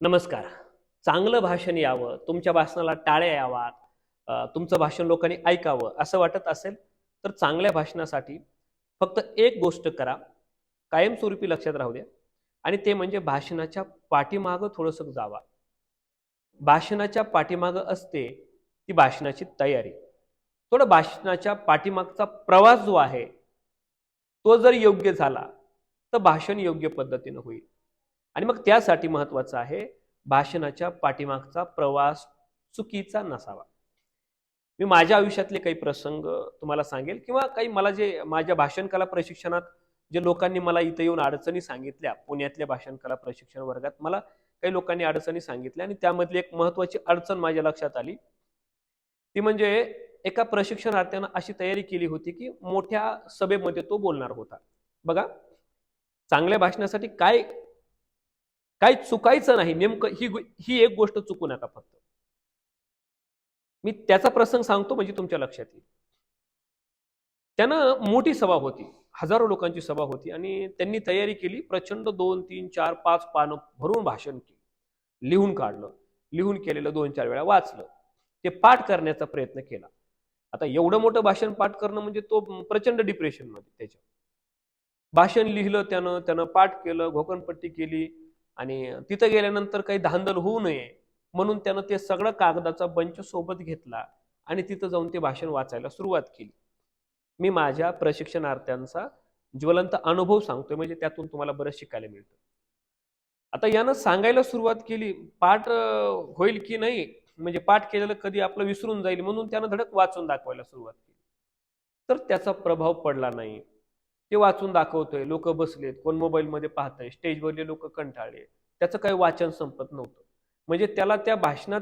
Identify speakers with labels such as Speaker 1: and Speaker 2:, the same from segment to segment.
Speaker 1: नमस्कार. चांगलं भाषण यावं तुमच्या भाषणाला टाळ्या यावात तुमचं भाषण लोकांनी ऐकावं असं वाटत असेल तर चांगल्या भाषणासाठी फक्त एक गोष्ट करा कायमस्वरूपी लक्षात राहू द्या आणि ते म्हणजे भाषणाच्या पाठीमागं थोडंसं जावा. भाषणाच्या पाठीमागं असते ती भाषणाची तयारी. थोडं भाषणाच्या पाठीमागचा प्रवास जो आहे तो जर योग्य झाला तर भाषण योग्य पद्धतीनं होईल. आणि मग त्यासाठी महत्वाचं आहे भाषणाच्या पाठीमागचा प्रवास चुकीचा नसावा. मी माझ्या आयुष्यातले काही प्रसंग तुम्हाला सांगेल किंवा काही मला जे माझ्या भाषण कला प्रशिक्षणात जे लोकांनी मला इथं येऊन अडचणी सांगितल्या पुण्यातल्या भाषण कला प्रशिक्षण वर्गात मला काही लोकांनी अडचणी सांगितल्या आणि त्यामधली एक महत्त्वाची अडचण माझ्या लक्षात आली. ती म्हणजे एका प्रशिक्षणार्थ्यानं अशी तयारी केली होती की मोठ्या सभेमध्ये तो बोलणार होता. बघा चांगल्या भाषणासाठी काय काही चुकायचं नाही नेमकं ही ही एक गोष्ट चुकू नका फक्त. मी त्याचा प्रसंग सांगतो म्हणजे तुमच्या लक्षात येईल. त्यानं मोठी सभा होती हजारो लोकांची सभा होती आणि त्यांनी तयारी केली प्रचंड दोन तीन चार पाच पानं भरून भाषण केलं. लिहून काढलं. लिहून केलेलं दोन चार वेळा वाचलं. ते पाठ करण्याचा प्रयत्न केला. आता एवढं मोठं भाषण पाठ करणं म्हणजे तो प्रचंड डिप्रेशनमध्ये त्याच्या भाषण लिहिलं त्यानं त्यानं पाठ केलं घोकणपट्टी केली आणि तिथं गेल्यानंतर काही धांदल होऊ नये म्हणून त्यानं ते सगळं कागदाचा बंच सोबत घेतला आणि तिथं जाऊन ते भाषण वाचायला सुरुवात केली. मी माझ्या प्रशिक्षणार्थ्यांचा ज्वलंत अनुभव सांगतोय म्हणजे त्यातून तुम्हाला बरंच शिकायला मिळतं. आता यानं सांगायला सुरुवात केली पाठ होईल की नाही? म्हणजे पाठ केलेलं कधी आपलं विसरून जाईल म्हणून त्यानं धडक वाचून दाखवायला सुरुवात केली. तर त्याचा प्रभाव पडला नाही. ते वाचून दाखवतोय. लोक बसलेत कोण मोबाईलमध्ये पाहतंय स्टेजवरले लोक कंटाळले. त्याचं काही वाचन संपत नव्हतं. म्हणजे त्याला त्या भाषणात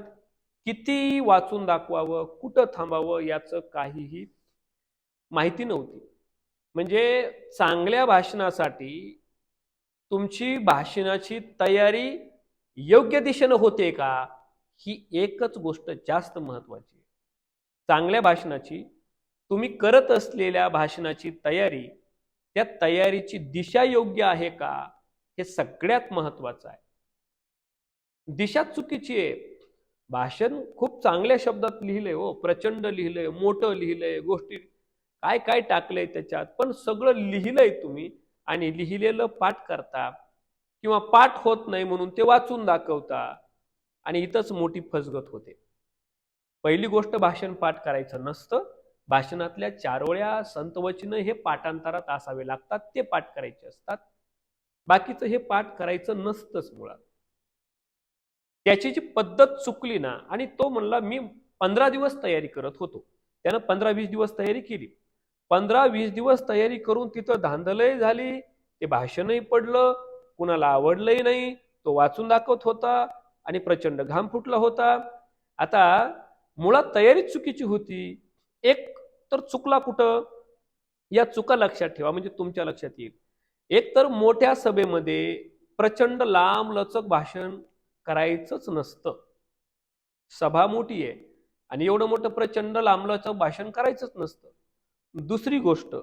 Speaker 1: किती वाचून दाखवावं कुठं थांबावं याचं काहीही माहिती नव्हती. म्हणजे चांगल्या भाषणासाठी तुमची भाषणाची तयारी योग्य दिशेनं होते का ही एकच गोष्ट जास्त महत्वाची आहे. चांगल्या भाषणाची तुम्ही करत असलेल्या भाषणाची तयारी त्या तयारीची दिशा योग्य आहे का? हे सगळ्यात महत्वाचं आहे. दिशा चुकीची आहे. भाषण खूप चांगल्या शब्दात लिहिलंय हो. प्रचंड लिहिलंय मोठं लिहिलंय गोष्टी काय काय टाकलंय त्याच्यात. पण सगळं लिहिलंय तुम्ही आणि लिहिलेलं पाठ करता किंवा पाठ होत नाही म्हणून ते वाचून दाखवता आणि इथंच मोठी फसगत होते. पहिली गोष्ट भाषण पाठ करायचं नसतं. भाषणातल्या चारोळ्या संतवचनं हे पाठांतरात असावे लागतात ते पाठ करायचे असतात. बाकीचं हे पाठ करायचं नसतंच मुळात. त्याची जी पद्धत चुकली ना आणि तो म्हणला मी पंधरा दिवस तयारी करत होतो. त्यानं पंधरा वीस दिवस तयारी केली. पंधरा वीस दिवस तयारी करून तिथं धांदलही झाली ते भाषणही पडलं कुणाला आवडलंही नाही तो वाचून दाखवत होता आणि प्रचंड घाम फुटला होता. आता मुळात तयारीच चुकीची होती. एक तर चुकला कुठं? या चुका लक्षात ठेवा म्हणजे तुमच्या लक्षात येईल. एक तर मोठ्या सभेमध्ये प्रचंड लांब लचक भाषण करायचंच नसतं. सभा मोठी आहे आणि एवढं मोठं प्रचंड लांबलचक भाषण करायचंच नसतं. दुसरी गोष्ट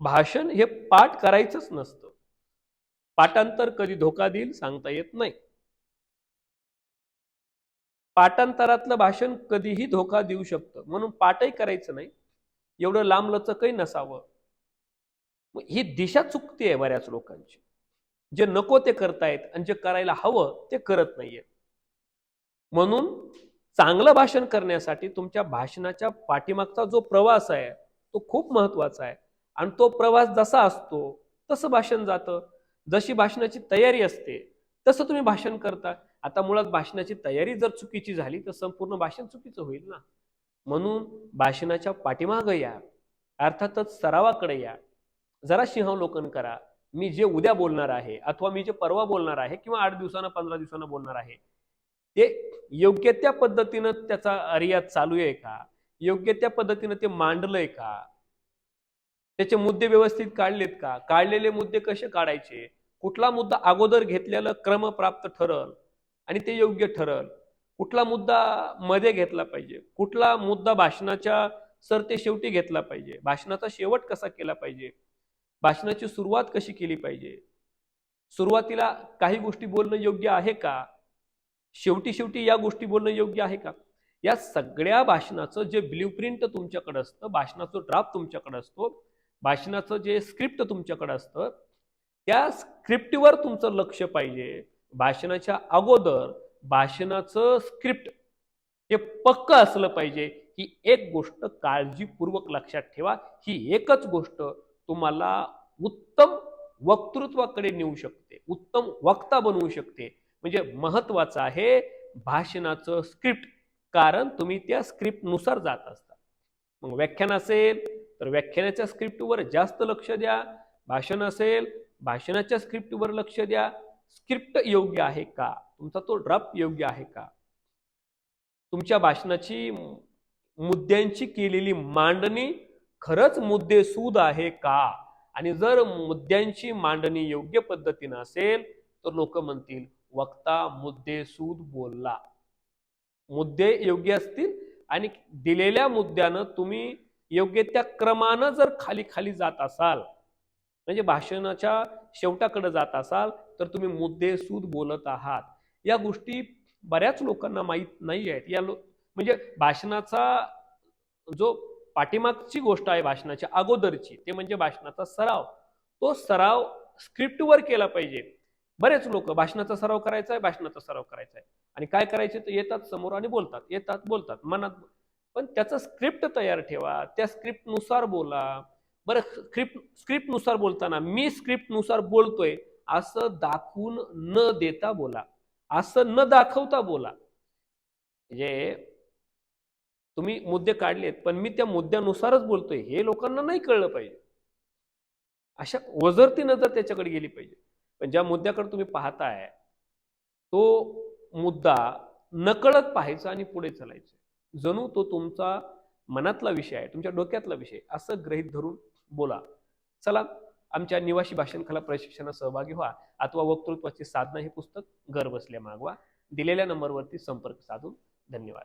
Speaker 1: भाषण हे पाठ करायचंच नसतं. पाठांतर कधी धोका देईल सांगता येत नाही. पाठांतरातलं भाषण कधीही धोका देऊ शकतं. म्हणून पाठही करायचं नाही. एवढं लांबलचकही नसावं. मग ही दिशा चुकते आहे बऱ्याच लोकांची. जे नको ते करतायत आणि जे करायला हवं ते करत नाहीयेत. म्हणून चांगलं भाषण करण्यासाठी तुमच्या भाषणाच्या पाठीमागचा जो प्रवास आहे तो खूप महत्त्वाचा आहे. आणि तो प्रवास जसा असतो तसं भाषण जातं. जशी भाषणाची तयारी असते तसं तुम्ही भाषण करता. आता मुळात भाषणाची तयारी जर चुकीची झाली तर संपूर्ण भाषण चुकीचं होईल ना? म्हणून भाषणाच्या पाठीमागं या. अर्थातच सरावाकडे या. जरा सिंहावलोकन करा. मी जे उद्या बोलणार आहे अथवा मी जे परवा बोलणार आहे किंवा आठ दिवसानं पंधरा दिवसानं बोलणार आहे ते योग्य त्या पद्धतीनं त्याचा रियाज चालू आहे का? योग्य त्या पद्धतीनं ते मांडलंय का? त्याचे मुद्दे व्यवस्थित काढलेत का? काढलेले मुद्दे कसे काढायचे? कुठला मुद्दा अगोदर घेतलेलं क्रमप्राप्त ठरल आणि ते योग्य ठरल? कुठला मुद्दा मध्ये घेतला पाहिजे? कुठला मुद्दा भाषणाच्या सर ते शेवटी घेतला पाहिजे? भाषणाचा शेवट कसा केला पाहिजे? भाषणाची सुरुवात कशी केली पाहिजे? सुरुवातीला काही गोष्टी बोलणं योग्य आहे का? शेवटी शेवटी या गोष्टी बोलणं योग्य आहे का? या सगळ्या भाषणाचं जे ब्ल्यू प्रिंट तुमच्याकडे असतं भाषणाचं ड्राफ्ट तुमच्याकडे असतो भाषणाचं जे स्क्रिप्ट तुमच्याकडे असतं त्या स्क्रिप्टवर तुमचं लक्ष पाहिजे. भाषणाच्या अगोदर भाषणाचं स्क्रिप्ट हे पक्क असलं पाहिजे. ही एक गोष्ट काळजीपूर्वक लक्षात ठेवा. ही एकच गोष्ट तुम्हाला उत्तम वक्तृत्वाकडे नेऊ शकते. उत्तम वक्ता बनवू शकते. म्हणजे महत्वाचं आहे भाषणाचं स्क्रिप्ट कारण तुम्ही त्या स्क्रिप्टनुसार जात असता. मग व्याख्यान असेल तर व्याख्यानाच्या स्क्रिप्टवर जास्त लक्ष द्या. भाषण असेल भाषणाच्या स्क्रिप्टवर लक्ष द्या. स्क्रिप्ट योग्य आहे का? तुमचा तो ड्रप योग्य आहे का? तुमच्या भाषणाची मुद्द्यांची केलेली मांडणी खरंच मुद्देसूद आहे का? आणि जर मुद्द्यांची मांडणी योग्य पद्धतीनं असेल तर लोक म्हणतील वक्ता मुद्देसूद बोलला. मुद्दे योग्य असतील आणि दिलेल्या मुद्द्यानं तुम्ही योग्य त्या क्रमानं जर खाली खाली जात असाल म्हणजे भाषणाच्या शेवटाकडे जात असाल तर तुम्ही मुद्देसूद बोलत आहात. या गोष्टी बऱ्याच लोकांना माहीत नाही आहेत. या लो म्हणजे भाषणाचा जो पाठीमागची गोष्ट आहे भाषणाच्या अगोदरची ते म्हणजे भाषणाचा सराव. तो सराव स्क्रिप्टवर केला पाहिजे. बरेच लोक भाषणाचा सराव करायचा आहे भाषणाचा सराव करायचा आहे. आणि काय करायचे तर येतात समोर आणि बोलतात येतात बोलतात मनात. पण त्याचं स्क्रिप्ट तयार ठेवा. त्या स्क्रिप्टनुसार बोला. बरं स्क्रिप्ट स्क्रिप्टनुसार बोलताना मी स्क्रिप्टनुसार बोलतोय असं दाखवून न देता बोला. असं न दाखवता बोला. म्हणजे तुम्ही मुद्दे काढलेत पण मी त्या मुद्द्यानुसारच बोलतोय हे लोकांना नाही कळलं पाहिजे. अशा वजरती नजर त्याच्याकडे गेली पाहिजे. पण ज्या मुद्द्याकडे तुम्ही पाहताय तो मुद्दा नकळत पाहायचा आणि पुढे चालायचं. जणू तो तुमचा मनातला विषय आहे तुमच्या डोक्यातला विषय असं ग्रहित धरून बोला. चला आमच्या निवासी भाषण कला प्रशिक्षणात सहभागी व्हा. अथवा वक्तृत्वाची साधना हे पुस्तक घर बसल्या मागवा. दिलेल्या नंबरवरती संपर्क साधून धन्यवाद.